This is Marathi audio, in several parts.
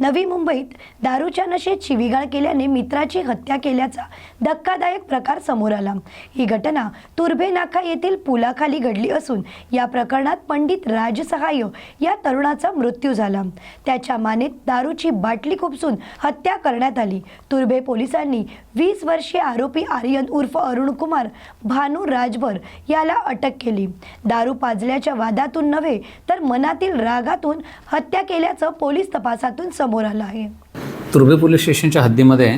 नवी मुंबईत दारूच्या नशेत शिवीगाळ केल्याने मित्राची हत्या केल्याचा धक्कादायक प्रकार समोर आला. ही घटना तुर्भे नाका येथील पुलाखाली घडली असून या प्रकरणात पंडित राजसहाय्य या तरुणाचा मृत्यू झाला. त्याच्या मानेत दारूची बाटली खुपसून हत्या करण्यात आली. तुर्भे पोलिसांनी वीस वर्षीय आरोपी आर्यन उर्फ अरुण कुमार भानू राजभर याला अटक केली. दारू पाजल्याच्या वादातून नव्हे तर मनातील रागातून हत्या केल्याचं पोलीस तपासातून समोर आलं आहे. तुर्भे पोलीस स्टेशनच्या हद्दीमध्ये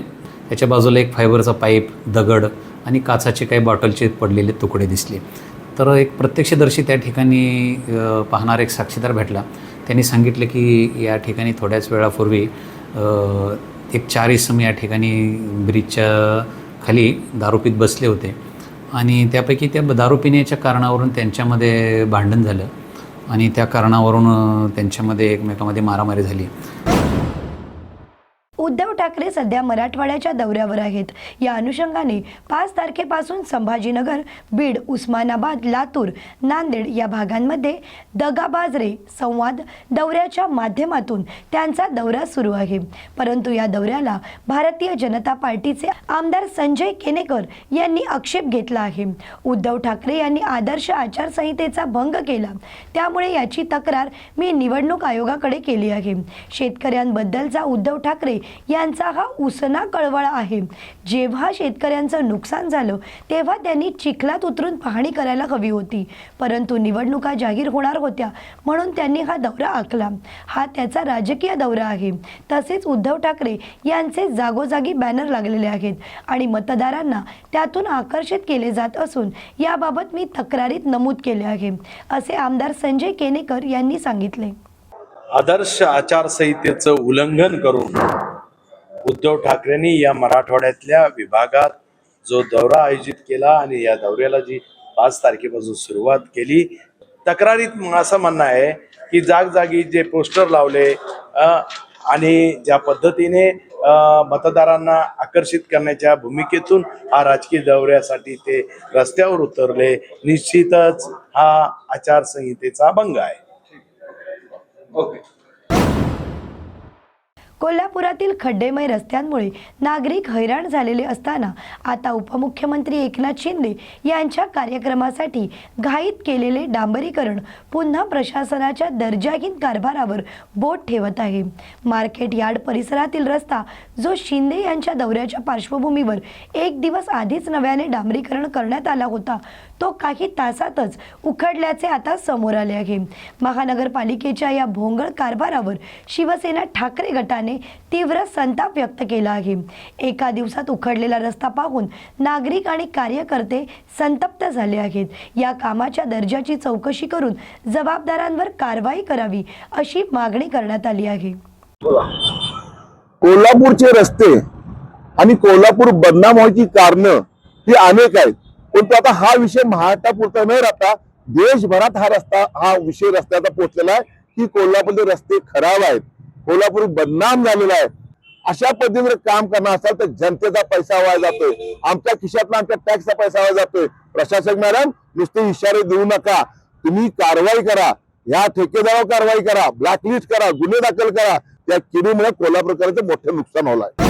याच्या बाजूला एक फायबरचा पाईप दगड आणि काचाचे काही बॉटलचे पडलेले तुकडे दिसले. तर एक प्रत्यक्षदर्शी त्या ठिकाणी पाहणारा एक साक्षीदार भेटला. त्यांनी सांगितलं की या ठिकाणी थोड्याच वेळापूर्वी एक चार इसम या ठिकाणी ब्रिजच्या खाली दारूपीत बसले होते. आणि त्यापैकी त्या दारू पिण्याच्या कारणावरून त्यांच्यामध्ये भांडण झालं आणि त्या कारणावरून त्यांच्यामध्ये एकमेकामध्ये मारामारी झाली. उद्धव ठाकरे सध्या मराठवाड्याच्या दौऱ्यावर आहेत. या अनुषंगाने पाच तारखेपासून संभाजीनगर बीड उस्मानाबाद लातूर नांदेड या भागांमध्ये दगाबाजरे संवाद दौऱ्याच्या माध्यमातून त्यांचा दौरा सुरू आहे. परंतु या दौऱ्याला भारतीय जनता पार्टीचे आमदार संजय केनेकर यांनी आक्षेप घेतला आहे. उद्धव ठाकरे यांनी आदर्श आचारसंहितेचा भंग केला. त्यामुळे याची तक्रार मी निवडणूक आयोगाकडे केली आहे. शेतकऱ्यांबद्दलचा उद्धव ठाकरे यांचा हा उसना कळवळा आहे. जेव्हा शेतकऱ्यांचं नुकसान झालं तेव्हा त्यांनी चिखलात उतरून पाहणी करायला हवी होती. परंतु निवडणुका जाहीर होणार होत्या म्हणून त्यांनी हा दौरा आखला. हा त्याचा राजकीय दौरा आहे. तसेच उद्धव ठाकरे यांचे जागोजागी बॅनर लागलेले आहेत आणि मतदारांना त्यातून आकर्षित केले जात असून याबाबत मी तक्रारीत नमूद केले आहे असे आमदार संजय केनेकर यांनी सांगितले. आदर्श आचारसंहितेचं उल्लंघन करून उद्धव ठाकरेंनी या मराठवाड्यातल्या विभागात जो दौरा आयोजित केला आणि या दौऱ्याला जी पाच तारखेपासून सुरुवात केली तक्रारीत असं म्हणणं आहे की जागजागी जे पोस्टर लावले आणि ज्या पद्धतीने मतदारांना आकर्षित करण्याच्या भूमिकेतून हा राजकीय दौऱ्यासाठी ते रस्त्यावर उतरले निश्चितच हा आचारसंहितेचा भंग आहे. कोल्हापुरातील खड्डेमय रस्त्यांमुळे नागरिक हैराण झालेले असताना आता उपमुख्यमंत्री एकनाथ शिंदे यांच्या कार्यक्रमासाठी घाईत केलेले डांबरीकरण पुन्हा प्रशासनाच्या दर्जाहीन कारभारावर बोट ठेवत आहे. मार्केट यार्ड परिसरातील रस्ता जो शिंदे यांच्या दौऱ्याच्या पार्श्वभूमीवर एक दिवस आधीच नव्याने डांबरीकरण करण्यात आला होता तो काही तासातच उखडल्याचे आता समोर आले आहे. महानगरपालिकेच्या या भोंगळ कारभारावर शिवसेना ठाकरे गटाने तीव्र संताप व्यक्त केला आहे. एका दिवसात उखडलेला रस्ता पाहून नागरिक आणि कार्यकर्ते संतप्त झाले आहेत. या कामाच्या दर्जाची चौकशी करून जबाबदारांवर कारवाई करावी अशी मागणी करण्यात आली आहे. कोल्हापूरचे रस्ते आणि कोल्हापूर बदनाम व्हायची कारणं ही अनेक आहेत. परंतु आता हा विषय महाराष्ट्रापुरता न राहता देशभरात हा रस्ता हा विषय रस्त्याचा पोहोचलेला आहे की कोल्हापूरचे रस्ते खराब आहेत. कोल्हापूर बदनाम झालेला आहे. अशा पद्धतीने काम करणार असाल तर जनतेचा पैसा वाया जातोय. आमच्या खिशातला आमच्या टॅक्सचा पैसा वाया जातोय. प्रशासक मॅडम नुसते इशारे देऊ नका. तुम्ही कारवाई करा. ह्या ठेकेदारावर कारवाई करा. ब्लॅकलिस्ट करा. गुन्हे दाखल करा. त्या किडीमुळे कोल्हापूरकरांचं मोठं नुकसान होणार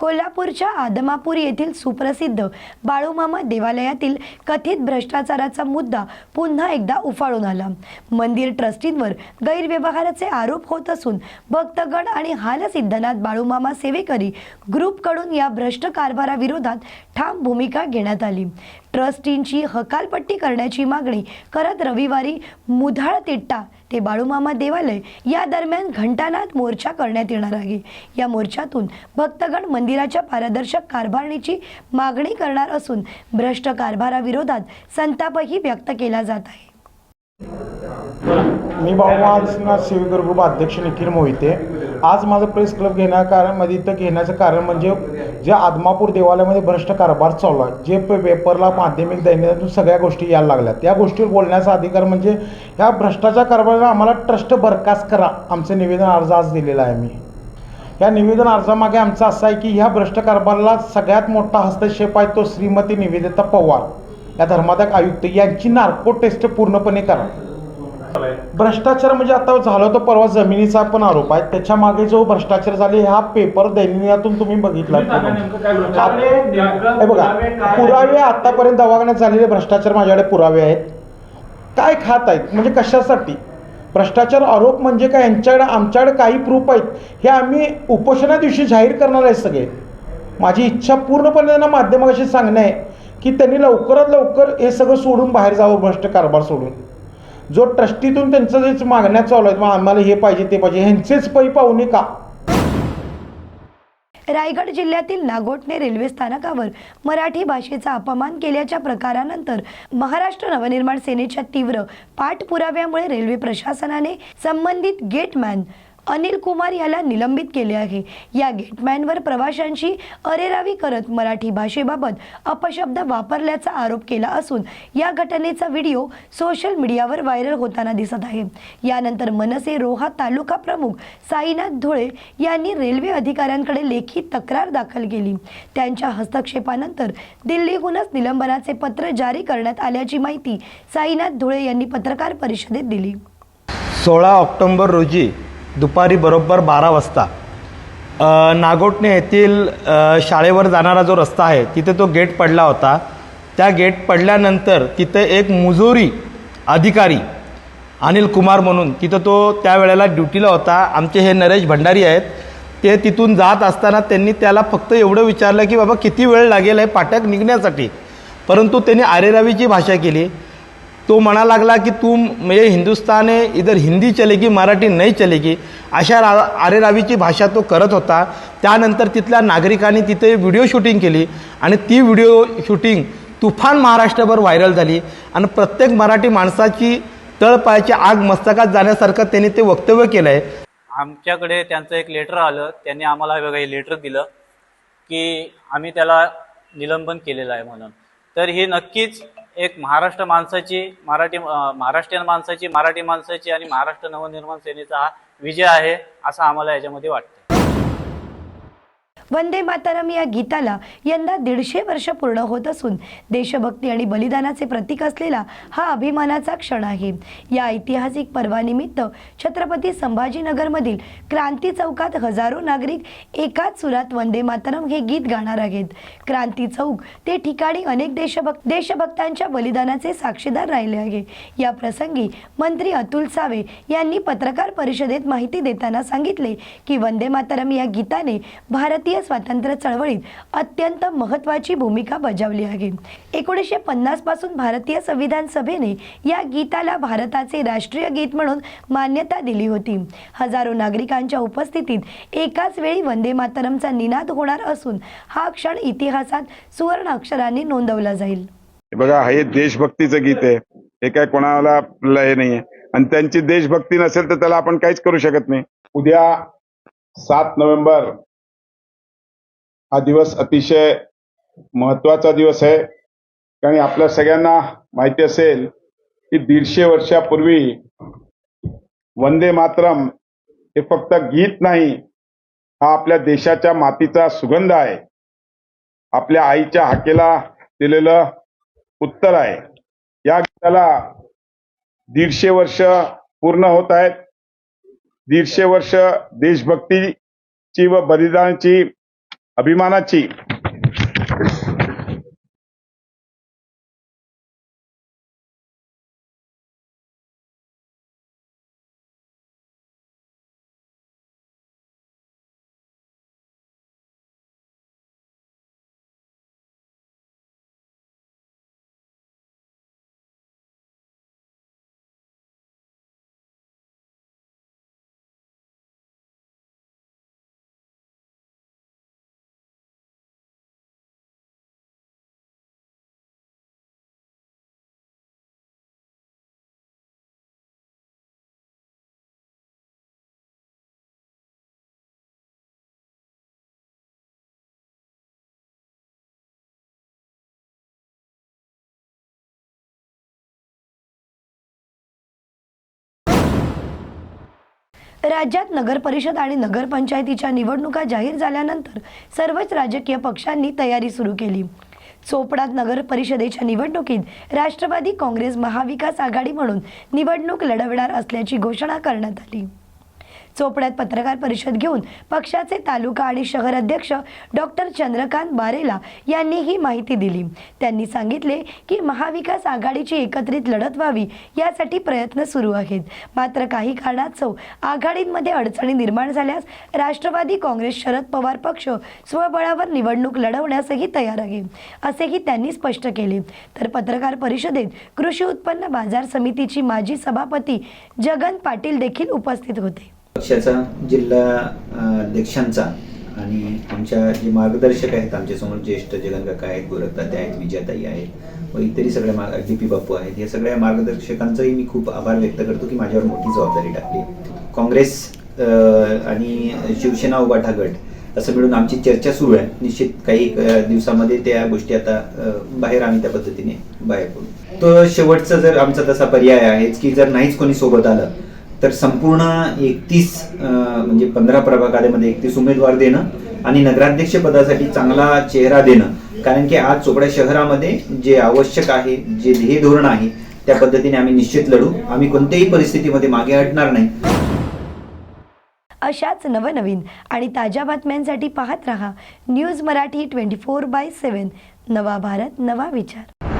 कोल्हापूरच्या आदमापूर येथील सुप्रसिद्ध बाळूमामा देवालयातील कथित भ्रष्टाचाराचा मुद्दा पुन्हा एकदा उफाळून आला. मंदिर ट्रस्टींवर गैरव्यवहाराचे आरोप होत असून भक्तगण आणि हालसिद्धनाथ बाळूमामा सेवेकरी ग्रुपकडून या भ्रष्ट कारभाराविरोधात ठाम भूमिका घेण्यात आली. ट्रस्टींची हकालपट्टी करण्याची मागणी करत रविवारी मुधाळ तिट्टा ते बाळूमामा देवालय या दरम्यान घंटानाद मोर्चा करण्यात येणार आहे. या मोर्चातून भक्तगण मंदिराच्या पारदर्शक कारभारणीची मागणी करणार असून भ्रष्ट कारभाराविरोधात संतापही व्यक्त केला जात आहे. मी बाळूमामा सेवेकर अध्यक्ष निखिल मोहिते. आज माझं प्रेस क्लब घेण्या कारण मध्ये इथं घेण्याचं कारण म्हणजे जे आदमापूर देवालयामध्ये भ्रष्ट कारभार चालू आहे. जे पे पेपरला माध्यमिक दैनिकातून सगळ्या गोष्टी यायला लागल्या. त्या गोष्टीवर बोलण्याचा अधिकार म्हणजे ह्या भ्रष्टाचार कारभाराला आम्हाला ट्रस्ट बरखास्त करा आमचं निवेदन अर्ज आज दिलेला आहे मी. या निवेदन अर्जामागे आमचं असं आहे की ह्या भ्रष्ट कारभाराला सगळ्यात मोठा हस्तक्षेप आहे तो श्रीमती निवेदिता पवार. या धर्मादायक आयुक्त यांची नार्को टेस्ट पूर्णपणे करा. भ्रष्टाचार म्हणजे आता झालं तो परवा जमिनीचा पण आरोप आहे. त्याच्यामागे जो भ्रष्टाचार झाले हा पेपर दैनिकातून तुम्ही बघितला बघा पुरावे आतापर्यंत दवाखान्यात झालेले भ्रष्टाचार माझ्याकडे पुरावे आहेत. काय खात आहेत? म्हणजे कशासाठी? भ्रष्टाचार आरोप म्हणजे काय? यांच्याकडे आमच्याकडे काही प्रूफ आहेत. हे आम्ही उपोषणा दिवशी जाहीर करणार आहे सगळे. माझी इच्छा पूर्णपणे त्यांना माध्यमाशी सांगणं आहे की त्यांनी लवकरात लवकर हे सगळं सोडून बाहेर जावं भ्रष्ट कारभार सोडून. जो ट्रस्टीतून त्यांचं जेच मागण्या चालू आहेत मग आम्हाला हे पाहिजे ते पाहिजे ह्यांचेच पै पाहुणे का? रायगड जिल्ह्यातील नागोठणे रेल्वे स्थानकावर मराठी भाषेचा अपमान केल्याच्या प्रकारानंतर महाराष्ट्र नवनिर्माण सेनेच्या तीव्र पाठपुराव्यामुळे रेल्वे प्रशासनाने संबंधित गेटमॅन अनिल कुमार याला निलंबित केले आहे. या गेटमॅनवर प्रवाशांशी अरेरावी करत मराठी भाषेबाबत अपशब्द वापरल्याचा आरोप केला असून या घटनेचा व्हिडिओ सोशल मीडियावर व्हायरल होताना दिसत आहे. यानंतर मनसे रोहा तालुका प्रमुख साईनाथ धुळे यांनी रेल्वे अधिकाऱ्यांकडे लेखी तक्रार दाखल केली. त्यांच्या हस्तक्षेपानंतर दिल्लीहूनच निलंबनाचे पत्र जारी करण्यात आल्याची माहिती साईनाथ धुळे यांनी पत्रकार परिषदेत दिली. सोळा ऑक्टोबर रोजी दुपारी बरोबर बारा वाजता. नागोटणे येथील शाळेवर जाणारा जो रस्ता आहे तिथे तो गेट पडला होता. त्या गेट पडल्यानंतर तिथे एक मुजोरी अधिकारी अनिल कुमार म्हणून तिथं तो त्यावेळेला ड्युटीला होता. आमचे हे नरेश भंडारी आहेत ते तिथून जात असताना त्यांनी त्याला फक्त एवढं विचारलं की बाबा किती वेळ लागेल हे पाठक निघण्यासाठी? परंतु त्यांनी आरेरावीची भाषा केली. तो म्हणा लागला की तू म्हणजे हिंदुस्तान इधर हिंदी चलेगी मराठी नाही चलेगी अशा रा आरेरावीची भाषा तो करत होता. त्यानंतर तिथल्या नागरिकांनी तिथे व्हिडिओ शूटिंग केली आणि ती व्हिडिओ शूटिंग तुफान महाराष्ट्रभर व्हायरल झाली. आणि प्रत्येक मराठी माणसाची तळपायाची आग मस्तकात जाण्यासारखं त्यांनी ते वक्तव्य केलं आहे आमच्याकडे त्यांचं एक लेटर आलं. त्यांनी आम्हाला हे बघा हे लेटर दिलं की आम्ही त्याला निलंबन केलेलं आहे म्हणून. तर ही नक्कीच एक महाराष्ट्र माणसाची मराठी महाराष्ट्रीयन माणसाची मराठी माणसाची आणि महाराष्ट्र नवनिर्माण सेनेचा हा विजय आहे असं आम्हाला याच्यामध्ये वाटतं वंदे मातरम या गीताला यंदा दीडशे वर्ष पूर्ण होत असून देशभक्ती आणि बलिदानाचे प्रतीक असलेला हा अभिमानाचा क्षण आहे. या ऐतिहासिक पर्वानिमित्त छत्रपती संभाजीनगरमधील क्रांती चौकात हजारो नागरिक एकाच सुरात वंदे मातरम हे गीत गाणार आहेत. क्रांती चौक ते ठिकाणी अनेक देशभक्त देशभक्तांच्या बलिदानाचे साक्षीदार राहिले आहे. या प्रसंगी मंत्री अतुल सावे यांनी पत्रकार परिषदेत माहिती देताना सांगितले की वंदे मातरम या गीताने भारतीय स्वातंत्र्य चळवळीत अत्यंत महत्त्वाची भूमिका बजावली आहे. एकोणीसशे पन्नासपासून भारतीय संविधान सभेने या गीताला भारताचे राष्ट्रीय गीत म्हणून मान्यता दिली होती. हजारो नागरिकांच्या उपस्थितीत एकाच वेळी वंदे मातरमचा निनाद होणार असून हा क्षण इतिहासात सुवर्ण अक्षराने नोंदवला जाईल. बघा हे देशभक्तीचं गीत आहे. हे काय कोणाला आपलं हे नाहीये. आणि त्यांची देशभक्ती नसेल तर त्याला आपण काहीच करू शकत नाही. उद्या सात नोव्हेंबर हा दिवस अतिशय महत्त्वाचा दिवस आहे. कारण आपल्या सगळ्यांना माहिती असेल की दीडशे वर्षापूर्वी वंदे मातरम हे फक्त गीत नाही हा आपल्या देशाच्या मातीचा सुगंध आहे. आपल्या आईच्या हाकेला दिलेलं उत्तर आहे. या गीताला दीडशे वर्ष पूर्ण होत आहेत. दीडशे वर्ष देशभक्तीची व बलिदानाची अभिमानाची राज्यात नगरपरिषद आणि नगरपंचायतीच्या निवडणुका जाहीर झाल्यानंतर सर्वच राजकीय पक्षांनी तयारी सुरू केली. चोपडात नगर परिषदेच्या निवडणुकीत राष्ट्रवादी काँग्रेस महाविकास आघाडी म्हणून निवडणूक लढवणार असल्याची घोषणा करण्यात आली. चोपड्यात पत्रकार परिषद घेऊन पक्षाचे तालुका आणि शहर अध्यक्ष डॉक्टर चंद्रकांत बारेला यांनी ही माहिती दिली. त्यांनी सांगितले की महाविकास आघाडीची एकत्रित लढत व्हावी यासाठी प्रयत्न सुरू आहेत. मात्र काही कारणास्तव आघाडींमध्ये अडचणी निर्माण झाल्यास राष्ट्रवादी काँग्रेस शरद पवार पक्ष स्वबळावर निवडणूक लढवण्यासही तयार आहे असेही त्यांनी स्पष्ट केले. तर पत्रकार परिषदेत कृषी उत्पन्न बाजार समितीची माजी सभापती जगन पाटील देखील उपस्थित होते. पक्षाचा जिल्हा अध्यक्षांचा आणि आमच्या जे मार्गदर्शक आहेत आमच्यासमोर ज्येष्ठ जगनकाका आहेत गोरखदाते आहेत विजयाताई आहेत व इतरही सगळ्या मार्ग डी पी बापू आहेत. या सगळ्या मार्गदर्शकांचाही मी खूप आभार व्यक्त करतो की माझ्यावर मोठी जबाबदारी टाकली. काँग्रेस आणि शिवसेना उभाठा गट असं मिळून आमची चर्चा सुरू आहे. निश्चित काही दिवसामध्ये त्या गोष्टी आता बाहेर आम्ही त्या पद्धतीने बाहेर पडू. तो शेवटचा जर आमचा तसा पर्याय आहेच की जर नाहीच कोणी सोबत आलं तर संपूर्ण एकतीस म्हणजे पंधरा प्रभागामध्ये एकतीस उमेदवार देणं आणि नगराध्यक्ष पदासाठी चांगला चेहरा देणं. कारण की आज चोपड्या शहरामध्ये जे आवश्यक आहे जे ध्येय धोरण आहे त्या पद्धतीने आम्ही निश्चित लढू. आम्ही कोणत्याही परिस्थितीमध्ये मागे हटणार नाही. अशाच नवनवीन आणि ताज्या बातम्यांसाठी पाहत रहा news Marathi twenty four by seven नवा भारत नवा विचार.